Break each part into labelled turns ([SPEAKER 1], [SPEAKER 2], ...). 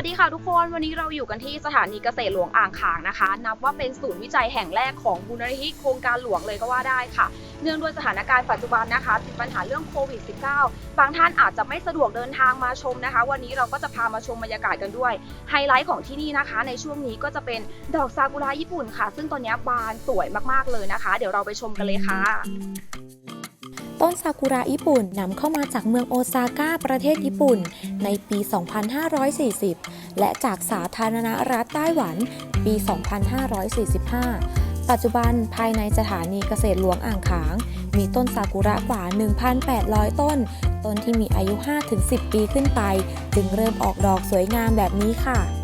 [SPEAKER 1] วัสดีค่ะทุกคนวันนี้เราอยู่กันที่สถานีเกษตรหลวงอ่างขางนะคะ นับว่าเป็นศูนย์วิจัยแห่งแรกของมูลนิธิโครงการหลวงเลยก็ว่าได้ค่ะ เนื่องด้วยสถานการณ์ปัจจุบันนะคะติดปัญหาเรื่องโควิด -19 บางท่านอาจจะไม่สะดวกเดินทางมาชมนะคะ วันนี้เราก็จะพามาชมบรรยากาศกันด้วย ไฮไลท์ของที่นี่นะคะ ในช่วงนี้ก็จะเป็นดอกซากุระญี่ปุ่นค่ะ ซึ่งตอนนี้บานสวยมากๆเลยนะคะ เดี๋ยวเราไปชมกันเลยค่ะ
[SPEAKER 2] ต้นซากุระญี่ปุ่นนำเข้ามาจากเมืองโอซาก้าประเทศญี่ปุ่น ในปี 2540 และจากสาธารณรัฐไต้หวัน ปี 2545 ปัจจุบันภายในสถานีเกษตรหลวงอ่างขาง มีต้นซากุระกว่า 1,800 ต้น ต้นที่มีอายุ 5-10 ปีขึ้นไป จึงเริ่มออกดอกสวยงามแบบนี้ค่ะ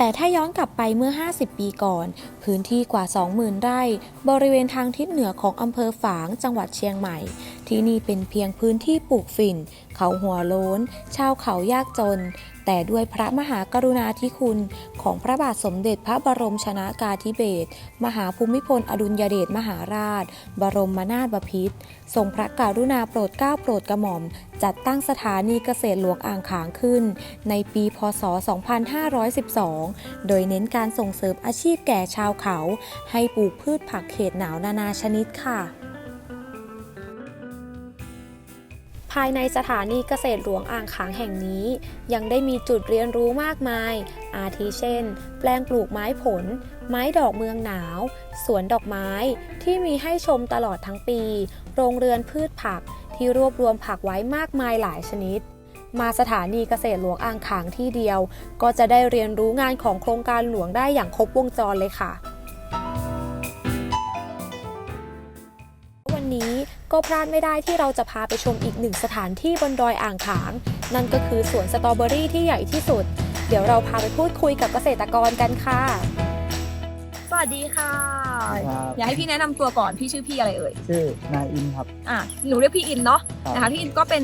[SPEAKER 2] แต่ถ้าย้อนกลับไปเมื่อ 50 ปีก่อน พื้นที่กว่า 20,000 ไร่ บริเวณทางทิศเหนือของอำเภอฝาง จังหวัดเชียงใหม่ ที่นี่เป็นเพียงพื้นที่ปลูกฝิ่น เขาหัวโล้น ชาวเขายากจน แต่ด้วยพระมหากรุณาธิคุณของพระบาทสมเด็จพระบรมชนากาธิเบศรมหาภูมิพลอดุลยเดชมหาราช บรมนาถบพิตรทรงพระกรุณาโปรดเกล้าโปรดกระหม่อม จัดตั้งสถานีเกษตรหลวงอ่างขางขึ้น ในปีพศ 2512 โดยเน้นการส่งเสริมอาชีพแก่ชาวเขา ให้ปลูกพืชผักเขตหนาวนานาชนิดค่ะ ภายในสถานีเกษตรหลวงอ่างขางแห่งนี้ ยังได้มีจุดเรียนรู้มากมาย อาทิเช่น แปลงปลูกไม้ผล ไม้ดอกเมืองหนาว สวนดอกไม้ที่มีให้ชมตลอดทั้งปี โรงเรือนพืชผักที่รวบรวมผักไว้มากมายหลายชนิด มาสถานีเกษตรหลวงอ่างขางที่เดียว ก็จะได้เรียนรู้งานของโครงการหลวงได้อย่างครบวงจรเลยค่ะ วันนี้ ก็พลาดไม่ได้ที่เราจะพาไปชมอีกหนึ่งสถานที่บนดอยอ่างขาง นั่นก็คือสวนสตรอเบอรี่ที่ใหญ่ที่สุด เดี๋ยวเราพาไปพูดคุยกับเกษตรกรกันค่ะ
[SPEAKER 1] สวัสดีค่ะ
[SPEAKER 3] ครับ
[SPEAKER 1] อยากให้พี่แนะนำตัวก่อนพี่ชื่อพี่อะไรเอ่ย
[SPEAKER 3] ชื่อนายอินครับ
[SPEAKER 1] อะหนูเรียกพี่อินเนาะ
[SPEAKER 3] ครับ
[SPEAKER 1] นะคะพี่อินก็เป็น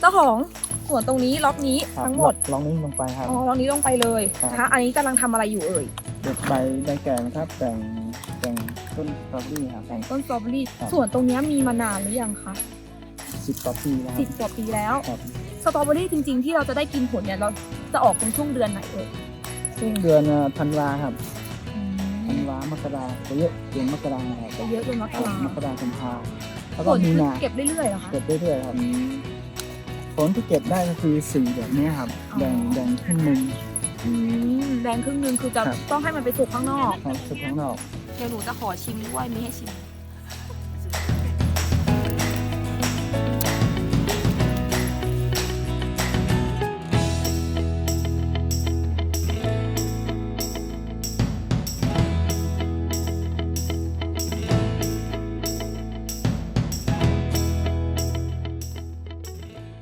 [SPEAKER 1] เจ้าของสวนตรงนี้ล็อกนี้
[SPEAKER 3] ครับ
[SPEAKER 1] ทั้งหมด
[SPEAKER 3] ลองนิ่งลงไปครับ
[SPEAKER 1] อ๋อล็อกนี้ลงไปเลย
[SPEAKER 3] ครับ
[SPEAKER 1] นะคะอันนี้กำลังทำอะไรอยู่เอ่ย
[SPEAKER 3] เด็ดใบใบแก่นะครับแต่งแต่ง ต้นสตรอเบอรี่ครับแต่ง
[SPEAKER 1] ต้นสตรอเบอรี่
[SPEAKER 3] ครับ
[SPEAKER 1] สวนตรงเนี้ยมีมานานหรือยังคะ
[SPEAKER 3] สิบกว่าปีแล้วค
[SPEAKER 1] สิ
[SPEAKER 3] รั
[SPEAKER 1] บบกว่าปีแล้ว
[SPEAKER 3] ครับ
[SPEAKER 1] สตรอเบอรี่จริง ๆ ที่เราจะได้กินผลเนี่ยเราจะออกเป็นช่วงเดือนไหนเอ่ย
[SPEAKER 3] ซึ่งเดือนธันวาครับธันวามกราจะเยอะเดือนมกราครับ
[SPEAKER 1] จะเยอะจนมกราม
[SPEAKER 3] กราคุมภาแล้ว
[SPEAKER 1] ผ
[SPEAKER 3] ก็
[SPEAKER 1] ล
[SPEAKER 3] มี
[SPEAKER 1] คือ
[SPEAKER 3] นา
[SPEAKER 1] เก็บเรื่อยๆเหรอคะ
[SPEAKER 3] เก็บเรื่อยๆครับผลที่เก็บได้ก็คือสีแบบนี้ครับ
[SPEAKER 1] อ๋อ
[SPEAKER 3] แดงแดงครึ่งหนึ่ง
[SPEAKER 1] อืมแดงครึ่งหนึงคือจะ
[SPEAKER 3] ครับ
[SPEAKER 1] ต้องให้มันไปสุกข้างนอก
[SPEAKER 3] ครับสุดข้างนอก
[SPEAKER 1] เดี๋ยวหนูจะขอชิมด้วยมีให้ชิม